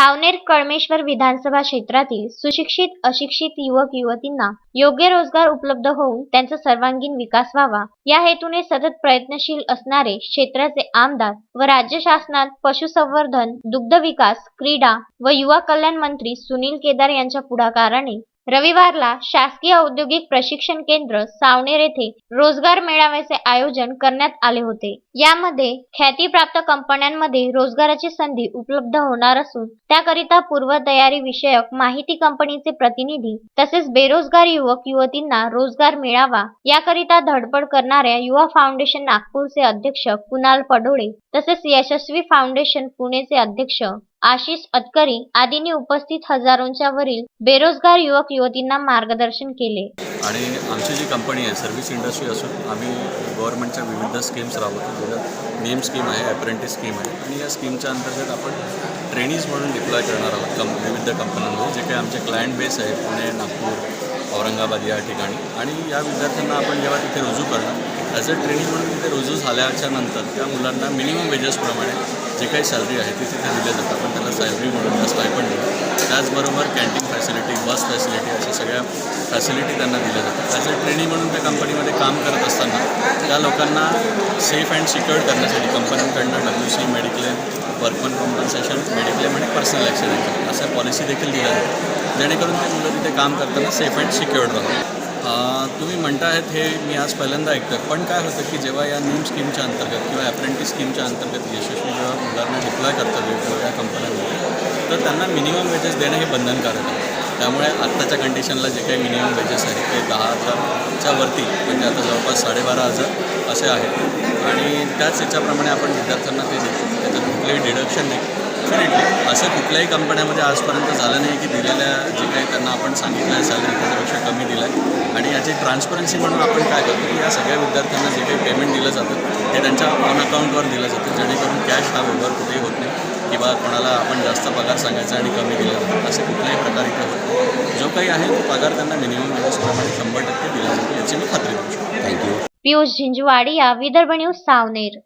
सावनेर कळमेश्वर विधानसभा क्षेत्रातील सुशिक्षित अशिक्षित युवक युवतींना योग्य रोजगार उपलब्ध होऊन त्यांचा सर्वांगीण विकास व्हावा. या हेतूने सतत प्रयत्नशील असणारे क्षेत्राचे आमदार व राज्य शासनात पशुसंवर्धन दुग्ध विकास क्रीडा व युवा कल्याण मंत्री सुनील केदार यांच्या पुढाकाराने रविवारला शासकीय औद्योगिक प्रशिक्षण केंद्र सावनेर येथे रोजगार मेळाव्याचे आयोजन करण्यात आले होते. यामध्ये ख्यातीप्राप्त कंपन्यांमध्ये रोजगाराची संधी उपलब्ध होणार असून त्याकरिता पूर्वतयारी विषयक माहिती कंपनीचे प्रतिनिधी तसेच बेरोजगार युवक युवतींना रोजगार मिळावा याकरिता धडपड करणाऱ्या युवा फाउंडेशन नागपूरचे अध्यक्ष कुणाल पडोळे तसेच यशस्वी फाउंडेशन पुणेचे अध्यक्ष आशिष अतकरी आदींनी उपस्थित हजारोंच्या वरील बेरोजगार युवक युवतींना मार्गदर्शन केले. आणि आमची जी कंपनी आहे सर्व्हिस इंडस्ट्री असून आम्ही गव्हर्नमेंटच्या विविध स्कीम्स राबवतो. ज्याच्यात नेम स्कीम आहे अप्रेंटिस स्कीम आहे. आणि या स्कीमच्या अंतर्गत आपण ट्रेनिंग म्हणून डिप्लॉय करणार आहोत कं विविध कंपन्यांमध्ये. जे काही आमचे क्लायंट बेस आहे पुणे नागपूर औरंगाबाद या ठिकाणी. आणि या विद्यार्थ्यांना आपण जेव्हा तिथे रुजू करणार ॲज अ ट्रेनिंग म्हणून तिथे रुजू झाल्याच्यानंतर त्या मुलांना मिनिमम वेजेसप्रमाणे जे काही सॅलरी आहे ती तिथे दिली जातं. आपण त्याला सॅलरी म्हणून त्या स्टायपंड देऊ. त्याचबरोबर कॅन्टीन फॅसिलिटी बस फॅसिलिटी अशा सगळ्या फॅसिलिटी त्यांना दिल्या जातात. ॲज अ ट्रेनिंग म्हणून त्या कंपनीमध्ये काम करत असताना त्या लोकांना सेफ अँड सिक्युअर्ड करण्यासाठी कंपन्यांकडनं W C mediclaim workman compensation mediclaim आणि पर्सनल ॲक्सिडेंट अशा पॉलिसी देखील दिल्या जातात. जेणेकरून ते मुलं तिथे काम करताना सेफ अँड सिक्युअर्ड राहतात तुम्ही म्हणता आहेत हे मी आज पहिल्यांदा ऐकतो पण काय होतं की जेव्हा या न्यू स्कीमच्या अंतर्गत किंवा अप्रेंटिस स्कीमच्या अंतर्गत यशस्वी जेव्हा मुलांना डिप्लॉय करतात वेगवेगळ्या कंपन्यांमध्ये तर त्यांना मिनिमम वेजेस देणं हे बंधनकारक आहे. त्यामुळे आत्ताच्या कंडिशनला जे काही मिनिमम वेजेस आहेत ते दहा हजारच्या वरती म्हणजे आता जवळपास साडेबारा हजार असे आहेत. आणि त्याच याच्याप्रमाणे आपण विद्यार्थ्यांना ते देतो. त्याच्यात कुठलंही डिडक्शन नाही. डेफिनेटली असं कुठल्याही कंपन्यामध्ये आजपर्यंत झालं नाही की दिलेल्या जे काही त्यांना आपण सांगितलं आहे सॅलरी त्याच्यापेक्षा कमी दिलं आहे आणि याची ट्रान्सपरन्सी म्हणून आपण काय करतो की या सगळ्या विद्यार्थ्यांना जे काही पेमेंट दिलं जातं ते त्यांच्या ऑन अकाउंटवर दिलं जातं. जेणेकरून कॅश हा व्यवहार कुठेही होत नाही किंवा कोणाला आपण जास्त पगार सांगायचा आणि कमी दिला जातो. असे कुठल्याही प्रकारे इथे होतो जो काही आहे तो पगार त्यांना मिनिमम वेजेसप्रमाणे शंभर टक्के दिला जातो याची मी खात्री देऊ शकतो. Thank you Piyush Jhinjwadia Vidarbha news Savner.